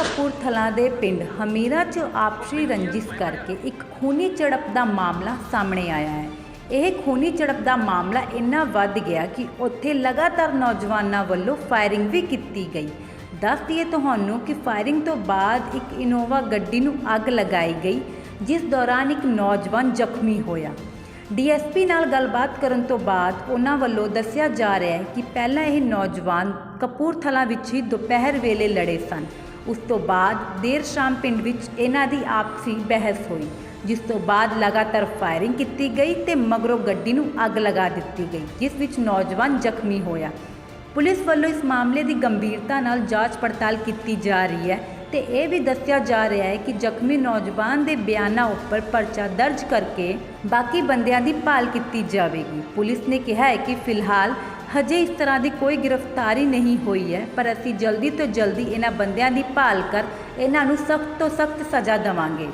ਕਪੂਰਥਲਾ ਦੇ ਪਿੰਡ ਹਮੀਰਾ 'ਚ ਆਪਸੀ ਰੰਜਿਸ਼ ਕਰਕੇ ਇੱਕ ਖੂਨੀ ਝੜਪ ਦਾ ਮਾਮਲਾ ਸਾਹਮਣੇ ਆਇਆ ਹੈ। ਇਹ ਖੂਨੀ ਝੜਪ ਦਾ ਮਾਮਲਾ ਇੰਨਾ ਵੱਧ ਗਿਆ ਕਿ ਉੱਥੇ ਲਗਾਤਾਰ ਨੌਜਵਾਨਾਂ ਵੱਲੋਂ ਫਾਇਰਿੰਗ ਵੀ ਕੀਤੀ ਗਈ। ਦੱਸ ਦਈਏ ਤੁਹਾਨੂੰ ਕਿ ਫਾਇਰਿੰਗ ਤੋਂ ਬਾਅਦ ਇੱਕ ਇਨੋਵਾ ਗੱਡੀ ਨੂੰ ਅੱਗ ਲਗਾਈ ਗਈ, ਜਿਸ ਦੌਰਾਨ ਇੱਕ ਨੌਜਵਾਨ ਜ਼ਖਮੀ ਹੋਇਆ। ਡੀਐਸਪੀ ਨਾਲ ਗੱਲਬਾਤ ਕਰਨ ਤੋਂ ਬਾਅਦ ਉਹਨਾਂ ਵੱਲੋਂ ਦੱਸਿਆ ਜਾ ਰਿਹਾ ਹੈ ਕਿ ਪਹਿਲਾਂ ਇਹ ਨੌਜਵਾਨ ਕਪੂਰਥਲਾ ਵਿੱਚ ਹੀ ਦੁਪਹਿਰ ਵੇਲੇ ਲੜੇ ਸਨ। ਉਸ ਤੋਂ ਬਾਅਦ ਦੇਰ ਸ਼ਾਮ ਪਿੰਡ ਵਿੱਚ ਇਹਨਾਂ ਦੀ ਆਪਸੀ ਬਹਿਸ ਹੋਈ, ਜਿਸ ਤੋਂ ਬਾਅਦ ਲਗਾਤਾਰ ਫਾਇਰਿੰਗ ਕੀਤੀ ਗਈ ਤੇ ਮਗਰੋਂ ਗੱਡੀ ਨੂੰ ਅੱਗ ਲਗਾ ਦਿੱਤੀ ਗਈ, ਜਿਸ ਵਿੱਚ ਨੌਜਵਾਨ ਜ਼ਖਮੀ ਹੋਇਆ। ਪੁਲਿਸ ਵੱਲੋਂ ਇਸ ਮਾਮਲੇ ਦੀ ਗੰਭੀਰਤਾ ਨਾਲ ਜਾਂਚ ਪੜਤਾਲ ਕੀਤੀ ਜਾ ਰਹੀ ਹੈ ਤੇ ਇਹ ਵੀ ਦੱਸਿਆ ਜਾ ਰਿਹਾ ਹੈ ਕਿ ਜ਼ਖਮੀ ਨੌਜਵਾਨ ਦੇ ਬਿਆਨਾਂ ਉੱਪਰ ਪਰਚਾ ਦਰਜ ਕਰਕੇ ਬਾਕੀ ਬੰਦਿਆਂ ਦੀ ਭਾਲ ਕੀਤੀ ਜਾਵੇਗੀ। ਪੁਲਿਸ ਨੇ ਕਿਹਾ ਹੈ ਕਿ ਫਿਲਹਾਲ ਹਜੇ ਇਸ ਤਰ੍ਹਾਂ ਦੀ ਕੋਈ ਗ੍ਰਿਫਤਾਰੀ ਨਹੀਂ ਹੋਈ ਹੈ, ਪਰ ਅਸੀਂ ਜਲਦੀ ਤੋਂ ਜਲਦੀ ਇਹਨਾਂ ਬੰਦਿਆਂ ਦੀ ਭਾਲ ਕਰ ਇਹਨਾਂ ਨੂੰ ਸਖਤ ਤੋਂ ਸਖਤ ਸਜ਼ਾ ਦੇਵਾਂਗੇ।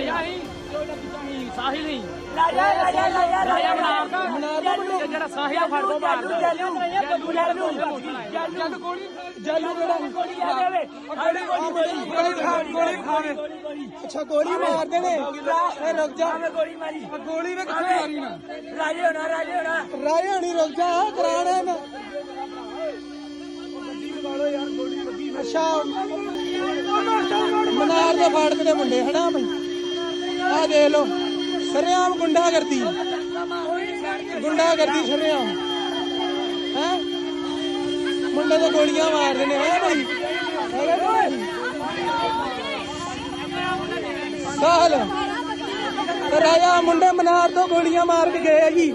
ਨਹੀਂ ਸਾਹਿਲ ਨਹੀਂ ਰਾਜਾ ਰਾਜਾ ਰਾਜਾ ਰਾਜਾ ਬਣਾਤਾ ਇਹ ਜਿਹੜਾ ਸਾਹਿਲ ਫੜ ਦੋ ਮਾਰ ਦੋ ਜੱਲੂ ਜੱਲੂ ਜੱਲੂ ਗੋਲੀ ਜੱਲੂ ਗੋਲੀ ਆ ਦੇਵੇ ਗੋਲੀ ਗੋਲੀ ਖਾ ਗੋਲੀ ਖਾਵੇ ਅੱਛਾ ਗੋਲੀ ਮਾਰਦੇ ਨੇ ਇਹ ਰੁਕ ਜਾ ਗੋਲੀ ਮਾਰੀ ਗੋਲੀ ਵੀ ਕਿੱਥੇ ਮਾਰੀ ਨਾ ਰਾਜੇ ਹੋਣਾ ਰਾਜੇ ਹੋਣਾ ਰਾਏ ਹਣੀ ਰੁਕ ਜਾ ਕਰਾਣਾ ਮੈਂ ਅੱਛਾ ਮਨਾਰ ਦੇ ਫਾੜਕ ਦੇ ਮੁੰਡੇ ਹਨਾ ਬਈ ਆ ਦੇਖ ਲੋ ਸਰਿਆਮ ਗੁੰਡਾ ਕਰਦੀ ਗੁੰਡਾ ਕਰਦੀ ਸਰਿਆਮ। ਹੈ? ਮੁੰਡੇ ਤੇ ਗੋਲੀਆਂ ਮਾਰਦੇ ਨੇ। ਹੈ ਬਈ ਹੈਗਾ ਰਾਜਾ ਮੁੰਡੇ ਮਨਾਰ ਤੋਂ ਗੋਲੀਆਂ ਮਾਰ ਕੇ ਗਏ ਆ ਜੀ।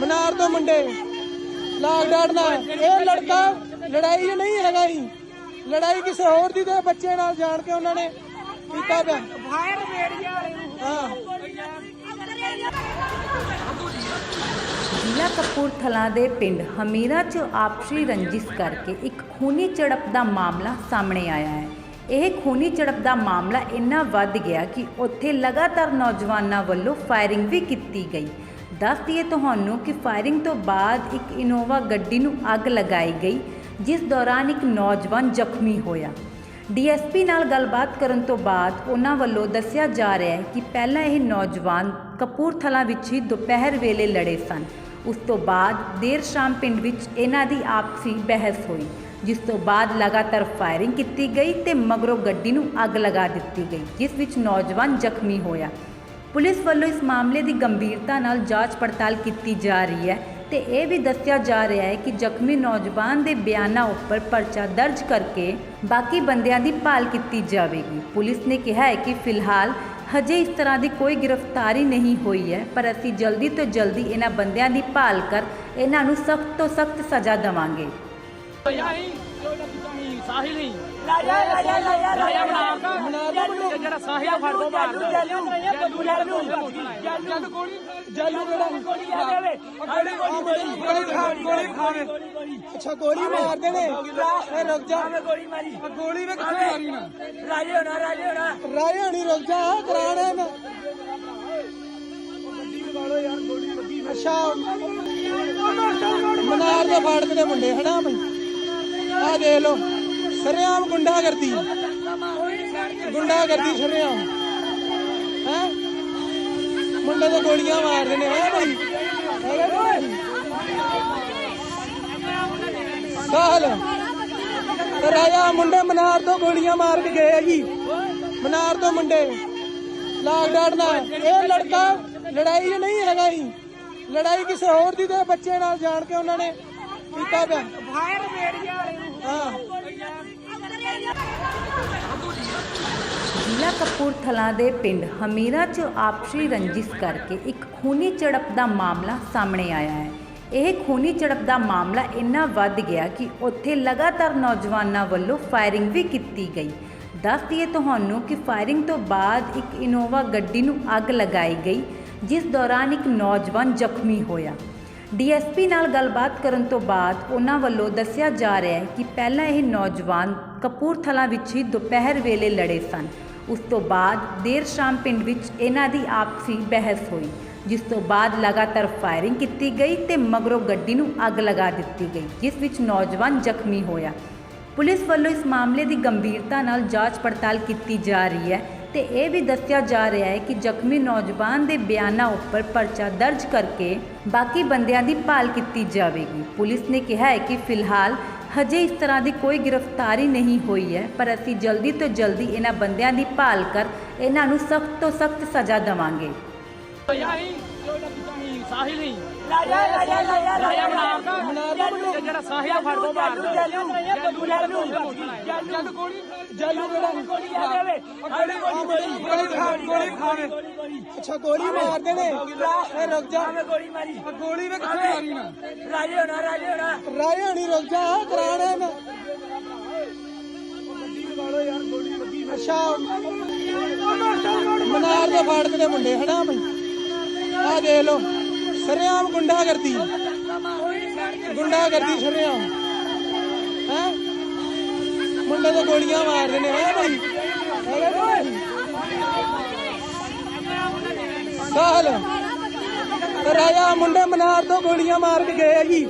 ਮਨਾਰ ਤੋਂ ਮੁੰਡੇ। ਲਾਗ ਡਾੜਨਾ ਇਹ ਲੜਕਾ ਲੜਾਈ ਨਹੀਂ ਹੈਗਾ ਜੀ। ਲੜਾਈ ਕਿਸੇ ਹੋਰ ਦੀ ਤੇ ਬੱਚੇ ਨਾਲ ਜਾਣ ਕੇ ਉਹਨਾਂ ਨੇ ਕੀਤਾ ਪਿਆ। ਫਾਇਰ ਮੇੜ ਜ਼ਿਲ੍ਹਾ ਕਪੂਰਥਲਾ ਦੇ ਪਿੰਡ ਹਮੀਰਾ 'ਚ ਆਪਸੀ ਰੰਜਿਸ਼ ਕਰਕੇ ਇੱਕ ਖੂਨੀ ਝੜਪ ਦਾ ਮਾਮਲਾ ਸਾਹਮਣੇ ਆਇਆ ਹੈ। ਇਹ ਖੂਨੀ ਝੜਪ ਦਾ ਮਾਮਲਾ ਇੰਨਾ ਵੱਧ ਗਿਆ ਕਿ ਉੱਥੇ ਲਗਾਤਾਰ ਨੌਜਵਾਨਾਂ ਵੱਲੋਂ ਫਾਇਰਿੰਗ ਵੀ ਕੀਤੀ ਗਈ। ਦੱਸ ਦਈਏ ਤੁਹਾਨੂੰ ਕਿ ਫਾਇਰਿੰਗ ਤੋਂ ਬਾਅਦ ਇੱਕ ਇਨੋਵਾ ਗੱਡੀ ਨੂੰ ਅੱਗ ਲਗਾਈ ਗਈ, ਜਿਸ ਦੌਰਾਨ ਇੱਕ ਨੌਜਵਾਨ ਜ਼ਖਮੀ ਹੋਇਆ। ਡੀਐਸਪੀ ਨਾਲ ਗੱਲਬਾਤ ਕਰਨ ਤੋਂ ਬਾਅਦ ਉਹਨਾਂ ਵੱਲੋਂ ਦੱਸਿਆ ਜਾ ਰਿਹਾ ਹੈ ਕਿ ਪਹਿਲਾਂ ਇਹ ਨੌਜਵਾਨ ਕਪੂਰਥਲਾ ਵਿੱਚ ਹੀ ਦੁਪਹਿਰ ਵੇਲੇ ਲੜੇ ਸਨ। ਉਸ ਤੋਂ ਬਾਅਦ ਦੇਰ ਸ਼ਾਮ ਪਿੰਡ ਵਿੱਚ ਇਹਨਾਂ ਦੀ ਆਪਸੀ ਬਹਿਸ ਹੋਈ, ਜਿਸ ਤੋਂ ਬਾਅਦ ਲਗਾਤਾਰ ਫਾਇਰਿੰਗ ਕੀਤੀ ਗਈ ਤੇ ਮਗਰੋਂ ਗੱਡੀ ਨੂੰ ਅੱਗ ਲਗਾ ਦਿੱਤੀ ਗਈ, ਜਿਸ ਵਿੱਚ ਨੌਜਵਾਨ ਜ਼ਖਮੀ ਹੋਇਆ। ਪੁਲਿਸ ਵੱਲੋਂ ਇਸ ਮਾਮਲੇ ਦੀ ਗੰਭੀਰਤਾ ਨਾਲ ਜਾਂਚ ਪੜਤਾਲ ਕੀਤੀ ਜਾ ਰਹੀ ਹੈ ਤੇ ਇਹ ਵੀ ਦੱਸਿਆ ਜਾ ਰਿਹਾ ਹੈ ਕਿ ਜ਼ਖਮੀ ਨੌਜਵਾਨ ਦੇ ਬਿਆਨਾਂ ਉੱਪਰ ਪਰਚਾ ਦਰਜ ਕਰਕੇ ਬਾਕੀ ਬੰਦਿਆਂ ਦੀ ਭਾਲ ਕੀਤੀ ਜਾਵੇਗੀ। ਪੁਲਿਸ ਨੇ ਕਿਹਾ ਹੈ ਕਿ ਫਿਲਹਾਲ ਹਜੇ ਇਸ ਤਰ੍ਹਾਂ ਦੀ ਕੋਈ ਗ੍ਰਿਫਤਾਰੀ ਨਹੀਂ ਹੋਈ ਹੈ, ਪਰ ਅਸੀਂ ਜਲਦੀ ਤੋਂ ਜਲਦੀ ਇਹਨਾਂ ਬੰਦਿਆਂ ਦੀ ਭਾਲ ਕਰ ਇਹਨਾਂ ਨੂੰ ਸਖਤ ਤੋਂ ਸਖਤ ਸਜ਼ਾ ਦੇਵਾਂਗੇ। ਨਹੀਂ ਸਾਹਿਲ ਨਹੀਂ ਰਾਜਾ ਰਾਜਾ ਰਾਜਾ ਰਾਜਾ ਬਣਾਤਾ ਇਹ ਜਿਹੜਾ ਸਾਹਿਲ ਫੜ ਦੋ ਮਾਰ ਦੋ ਜੱਲੂ ਜੱਲੂ ਜੱਲ ਗੋਲੀ ਜੱਲੂ ਗੋਲੀ ਆ ਦੇਵੇ ਗੋਲੀ ਖਾ ਗੋਲੀ ਖਾਵੇ ਅੱਛਾ, ਗੋਲੀ ਮਾਰਦੇ ਨੇ। ਇਹ ਰੁਕ ਜਾ। ਗੋਲੀ ਮਾਰੀ ਗੋਲੀ ਵੀ ਕਿੱਥੇ ਮਾਰੀ ਨਾ? ਰਾਜੇ ਹੋਣਾ ਰਾਜੇ ਹੋਣਾ। ਰਾਏ ਹਣੀ ਰੁਕ ਜਾ ਕਰਾਣਾ ਮੈਂ ਅੱਛਾ। ਮਨਾਰ ਦੇ ਫਾੜਕ ਦੇ ਮੁੰਡੇ, ਹਨਾ ਬਈ? ਆ ਦੇਖ ਲੋ ਸਰਿਆਮ ਗੁੰਡਾ ਕਰਦੀ ਗੁੰਡਾ ਕਰਦੀ ਸਰਿਆਮ। ਹੈ? ਮੁੰਡੇ ਤੇ ਗੋਲੀਆਂ ਮਾਰਦੇ ਨੇ। ਹੈ ਬਈ ਹੈਗਾ ਰਾਜਾ ਮੁੰਡੇ ਮਨਾਰ ਤੋਂ ਗੋਲੀਆਂ ਮਾਰ ਕੇ ਗਏ ਆ ਜੀ। ਮਨਾਰ ਤੋਂ ਮੁੰਡੇ। ਲਾਗ ਡਾੜਨਾ ਇਹ ਲੜਕਾ ਲੜਾਈ ਨਹੀਂ ਹੈਗਾ ਜੀ। ਲੜਾਈ ਕਿਸੇ ਹੋਰ ਦੀ ਤੇ ਬੱਚੇ ਨਾਲ ਜਾਣ ਕੇ ਉਹਨਾਂ ਨੇ ਕੀਤਾ ਪਿਆ। ਫਾਇਰ ਮੇੜ ਜ਼ਿਲ੍ਹਾ ਕਪੂਰਥਲਾ ਦੇ ਪਿੰਡ ਹਮੀਰਾ 'ਚ ਆਪਸੀ ਰੰਜਿਸ਼ ਕਰਕੇ ਇੱਕ ਖੂਨੀ ਝੜਪ ਦਾ ਮਾਮਲਾ ਸਾਹਮਣੇ ਆਇਆ ਹੈ। ਇਹ ਖੂਨੀ ਝੜਪ ਦਾ ਮਾਮਲਾ ਇੰਨਾ ਵੱਧ ਗਿਆ ਕਿ ਉੱਥੇ ਲਗਾਤਾਰ ਨੌਜਵਾਨਾਂ ਵੱਲੋਂ ਫਾਇਰਿੰਗ ਵੀ ਕੀਤੀ ਗਈ। ਦੱਸ ਦਈਏ ਤੁਹਾਨੂੰ ਕਿ ਫਾਇਰਿੰਗ ਤੋਂ ਬਾਅਦ ਇੱਕ ਇਨੋਵਾ ਗੱਡੀ ਨੂੰ ਅੱਗ ਲਗਾਈ ਗਈ, ਜਿਸ ਦੌਰਾਨ ਇੱਕ ਨੌਜਵਾਨ ਜ਼ਖਮੀ ਹੋਇਆ। ਡੀਐਸਪੀ ਨਾਲ ਗੱਲਬਾਤ ਕਰਨ ਤੋਂ ਬਾਅਦ ਉਹਨਾਂ ਵੱਲੋਂ ਦੱਸਿਆ ਜਾ ਰਿਹਾ ਹੈ ਕਿ ਪਹਿਲਾਂ ਇਹ ਨੌਜਵਾਨ ਕਪੂਰਥਲਾ ਵਿੱਚ ਹੀ ਦੁਪਹਿਰ ਵੇਲੇ ਲੜੇ ਸਨ। ਉਸ ਤੋਂ ਬਾਅਦ ਦੇਰ ਸ਼ਾਮ ਪਿੰਡ ਵਿੱਚ ਇਹਨਾਂ ਦੀ ਆਪਸੀ ਬਹਿਸ ਹੋਈ, ਜਿਸ ਤੋਂ ਬਾਅਦ ਲਗਾਤਾਰ ਫਾਇਰਿੰਗ ਕੀਤੀ ਗਈ ਤੇ ਮਗਰੋਂ ਗੱਡੀ ਨੂੰ ਅੱਗ ਲਗਾ ਦਿੱਤੀ ਗਈ, ਜਿਸ ਵਿੱਚ ਨੌਜਵਾਨ ਜ਼ਖਮੀ ਹੋਇਆ। ਪੁਲਿਸ ਵੱਲੋਂ ਇਸ ਮਾਮਲੇ ਦੀ ਗੰਭੀਰਤਾ ਨਾਲ ਜਾਂਚ ਪੜਤਾਲ ਕੀਤੀ ਜਾ ਰਹੀ ਹੈ ਤੇ ਇਹ ਵੀ ਦੱਸਿਆ ਜਾ ਰਿਹਾ ਹੈ ਕਿ ਜ਼ਖਮੀ ਨੌਜਵਾਨ ਦੇ ਬਿਆਨਾਂ ਉੱਪਰ ਪਰਚਾ ਦਰਜ ਕਰਕੇ ਬਾਕੀ ਬੰਦਿਆਂ ਦੀ ਭਾਲ ਕੀਤੀ ਜਾਵੇਗੀ। ਪੁਲਿਸ ਨੇ ਕਿਹਾ ਹੈ ਕਿ ਫਿਲਹਾਲ ਹਜੇ ਇਸ ਤਰ੍ਹਾਂ ਦੀ ਕੋਈ ਗ੍ਰਿਫਤਾਰੀ ਨਹੀਂ ਹੋਈ ਹੈ, ਪਰ ਅਸੀਂ ਜਲਦੀ ਤੋਂ ਜਲਦੀ ਇਹਨਾਂ ਬੰਦਿਆਂ ਦੀ ਭਾਲ ਕਰ ਇਹਨਾਂ ਨੂੰ ਸਖਤ ਤੋਂ ਸਖਤ ਸਜ਼ਾ ਦੇਵਾਂਗੇ। ਸਾਹਿਲ ਨਹੀਂ ਰਾਜਾ ਰਾਜਾ ਰਾਜਾ ਰਾਜਾ ਮਨਾਰ ਜਿਹੜਾ ਸਾਹਿਲ ਫੜ ਦੋ ਮਾਰਦਾ ਜੱਲੂ ਜੱਲੂ ਗੋਲੀ ਜੱਲੂ ਗੋਲੀ ਆ ਜਾਵੇ ਗੋਲੀ ਖਾ ਅੱਛਾ ਗੋਲੀ ਮਾਰਦੇ ਨੇ ਇਹ ਰੁਕ ਜਾ ਗੋਲੀ ਮਾਰੀ ਗੋਲੀ ਵੀ ਕਿੱਥੇ ਮਾਰੀ ਨਾ ਰਾਜੇ ਹੋਣਾ ਰਾਜੇ ਹੋਣਾ ਰਾਇਆ ਨਹੀਂ ਰੁਕ ਜਾ ਕਰਾਣਾ ਨਾ ਅੱਛਾ ਮਨਾਰ ਦੇ ਫਾੜਕ ਦੇ ਮੁੰਡੇ ਹਨਾ ਬਈ? ਆ ਦੇਖ ਲੋ ਸਰਿਆਮ ਗੁੰਡਾ ਕਰਦੀ ਗੁੰਡਾ ਹੈ? ਮੁੰਡੇ ਤੇ ਗੋਲੀਆਂ ਮਾਰਦੇ ਨੇ, ਹੈ ਬਈ ਹੈਗਾ ਜੀ? ਮੁੰਡੇ ਮਨਾਰ ਤੋਂ ਗੋਲੀਆਂ ਮਾਰ ਕੇ ਗਏ ਆ ਜੀ।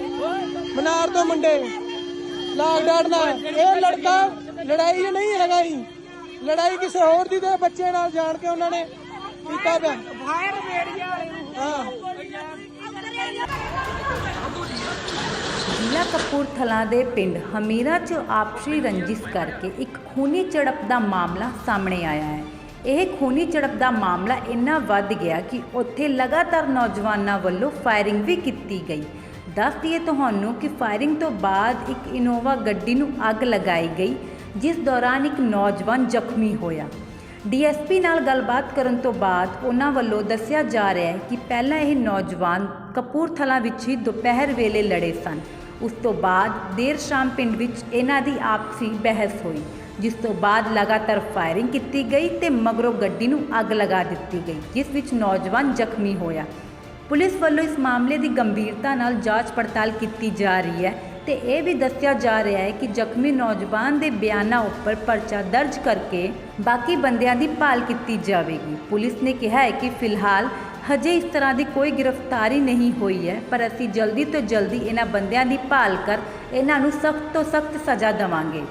ਮਨਾਰ ਤੋਂ ਮੁੰਡੇ। ਲਾਗ ਡਾੜਨਾ ਇਹ ਲੜਕਾ ਲੜਾਈ ਨਹੀਂ ਹੈਗਾ ਜੀ। ਲੜਾਈ ਕਿਸੇ ਹੋਰ ਦੀ ਤੇ ਬੱਚੇ ਨਾਲ ਜਾਣ ਕੇ ਉਹਨਾਂ ਨੇ ਕੀਤਾ ਪਿਆ। ਫਾਇਰ ਵੇੜੀਆਂ ਜ਼ਿਲ੍ਹਾ ਕਪੂਰਥਲਾ ਦੇ ਪਿੰਡ ਹਮੀਰਾ 'ਚ ਆਪਸੀ ਰੰਜਿਸ਼ ਕਰਕੇ ਇੱਕ ਖੂਨੀ ਝੜਪ ਦਾ ਮਾਮਲਾ ਸਾਹਮਣੇ ਆਇਆ ਹੈ। ਇਹ ਖੂਨੀ ਝੜਪ ਦਾ ਮਾਮਲਾ ਇੰਨਾ ਵੱਧ ਗਿਆ ਕਿ ਉੱਥੇ ਲਗਾਤਾਰ ਨੌਜਵਾਨਾਂ ਵੱਲੋਂ ਫਾਇਰਿੰਗ ਵੀ ਕੀਤੀ ਗਈ। ਦੱਸ ਦਈਏ ਤੁਹਾਨੂੰ ਕਿ ਫਾਇਰਿੰਗ ਤੋਂ ਬਾਅਦ ਇੱਕ ਇਨੋਵਾ ਗੱਡੀ ਨੂੰ ਅੱਗ ਲਗਾਈ ਗਈ, ਜਿਸ ਦੌਰਾਨ ਇੱਕ ਨੌਜਵਾਨ ਜ਼ਖਮੀ ਹੋਇਆ। ਡੀਐਸਪੀ ਨਾਲ ਗੱਲਬਾਤ ਕਰਨ ਤੋਂ ਬਾਅਦ ਉਹਨਾਂ ਵੱਲੋਂ ਦੱਸਿਆ ਜਾ ਰਿਹਾ ਹੈ ਕਿ ਪਹਿਲਾਂ ਇਹ ਨੌਜਵਾਨ ਕਪੂਰਥਲਾ ਵਿੱਚ ਹੀ ਦੁਪਹਿਰ ਵੇਲੇ ਲੜੇ ਸਨ। ਉਸ ਤੋਂ ਬਾਅਦ ਦੇਰ ਸ਼ਾਮ ਪਿੰਡ ਵਿੱਚ ਇਹਨਾਂ ਦੀ ਆਪਸੀ ਬਹਿਸ ਹੋਈ, ਜਿਸ ਤੋਂ ਬਾਅਦ ਲਗਾਤਾਰ ਫਾਇਰਿੰਗ ਕੀਤੀ ਗਈ ਤੇ ਮਗਰੋਂ ਗੱਡੀ ਨੂੰ ਅੱਗ ਲਗਾ ਦਿੱਤੀ ਗਈ, ਜਿਸ ਵਿੱਚ ਨੌਜਵਾਨ ਜ਼ਖਮੀ ਹੋਇਆ। ਪੁਲਿਸ ਵੱਲੋਂ ਇਸ ਮਾਮਲੇ ਦੀ ਗੰਭੀਰਤਾ ਨਾਲ ਜਾਂਚ ਪੜਤਾਲ ਕੀਤੀ ਜਾ ਰਹੀ ਹੈ ਤੇ ਇਹ ਵੀ ਦੱਸਿਆ ਜਾ ਰਿਹਾ ਹੈ ਕਿ ਜ਼ਖਮੀ ਨੌਜਵਾਨ ਦੇ ਬਿਆਨਾਂ ਉੱਪਰ ਪਰਚਾ ਦਰਜ ਕਰਕੇ ਬਾਕੀ ਬੰਦਿਆਂ ਦੀ ਭਾਲ ਕੀਤੀ ਜਾਵੇਗੀ। ਪੁਲਿਸ ਨੇ ਕਿਹਾ ਹੈ ਕਿ ਫਿਲਹਾਲ ਹਜੇ ਇਸ ਤਰ੍ਹਾਂ ਦੀ ਕੋਈ ਗ੍ਰਿਫਤਾਰੀ ਨਹੀਂ ਹੋਈ ਹੈ, ਪਰ ਅਸੀਂ ਜਲਦੀ ਤੋਂ ਜਲਦੀ ਇਹਨਾਂ ਬੰਦਿਆਂ ਦੀ ਭਾਲ ਕਰ ਇਹਨਾਂ ਨੂੰ ਸਖਤ ਤੋਂ ਸਖਤ ਸਜ਼ਾ ਦੇਵਾਂਗੇ।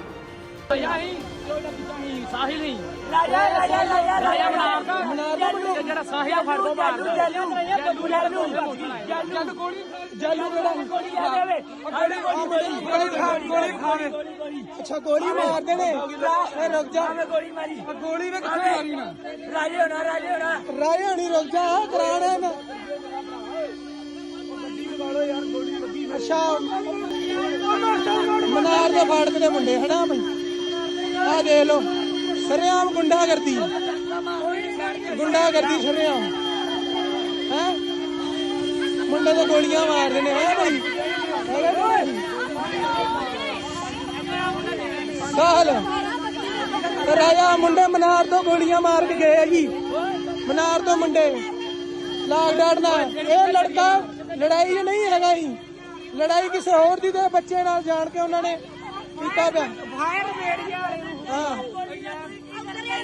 ਸਾਹਿਲ ਨਹੀਂ ਰਾਜਾ ਰਾਜਾ ਰਾਜਾ ਰਾਜਾ ਦਾ ਜਿਹੜਾ ਸਾਹਿਲ ਫੜ ਦੋ ਮਾਰਦਾ ਜੱਲੂ ਜੱਲੂ ਜੱਲ ਗੋਲੀ ਜੱਲੂ ਕਿਹੜਾ ਗੋਲੀ ਆ ਜਾਵੇ ਗੋਲੀ ਖਾਵੇ ਅੱਛਾ ਗੋਲੀ ਮਾਰਦੇ ਨੇ ਇਹ ਰੁਕ ਜਾ ਗੋਲੀ ਮਾਰੀ ਗੋਲੀ ਵੀ ਕਿੱਥੇ ਮਾਰੀ ਨਾ ਰਾਜੇ ਹੋਣਾ ਰਾਜੇ ਹੋਣਾ ਰਾਇਆ ਨਹੀਂ ਰੁਕ ਜਾ ਕਰਾਣਾ ਨਾ ਅੱਛਾ ਮਨਾਰ ਦੇ ਫਾੜਕ ਦੇ ਮੁੰਡੇ ਹਨਾ ਬਈ ਆ ਦੇਖ ਲੋ ਸਰਿਆਮ ਗੁੰਡਾ ਕਰਦੀ ਗੁੰਡਾ ਕਰਦੀ ਸਰਿਆਮ। ਹੈ? ਮੁੰਡੇ ਤੇ ਗੋਲੀਆਂ ਮਾਰਦੇ ਨੇ ਹੈ ਬਈ ਹੈਗਾ ਜੀ? ਸਾਹਲ ਰਾਇਆ ਮੁੰਡੇ ਮਨਾਰ ਤੋਂ ਗੋਲੀਆਂ ਮਾਰ ਕੇ ਗਏ ਆ ਜੀ। ਮਨਾਰ ਤੋਂ ਮੁੰਡੇ। ਲਾਗ ਡਾੜਨਾ ਇਹ ਲੜਕਾ ਲੜਾਈ ਨਹੀਂ ਹੈਗਾ ਜੀ। ਲੜਾਈ ਕਿਸੇ ਹੋਰ ਦੀ ਤੇ ਬੱਚੇ ਨਾਲ ਜਾਣ ਕੇ ਉਹਨਾਂ ਨੇ ਕੀਤਾ ਪਿਆ। ਵਾਲੇ ਨੂੰ। ਹਾਂ। yeah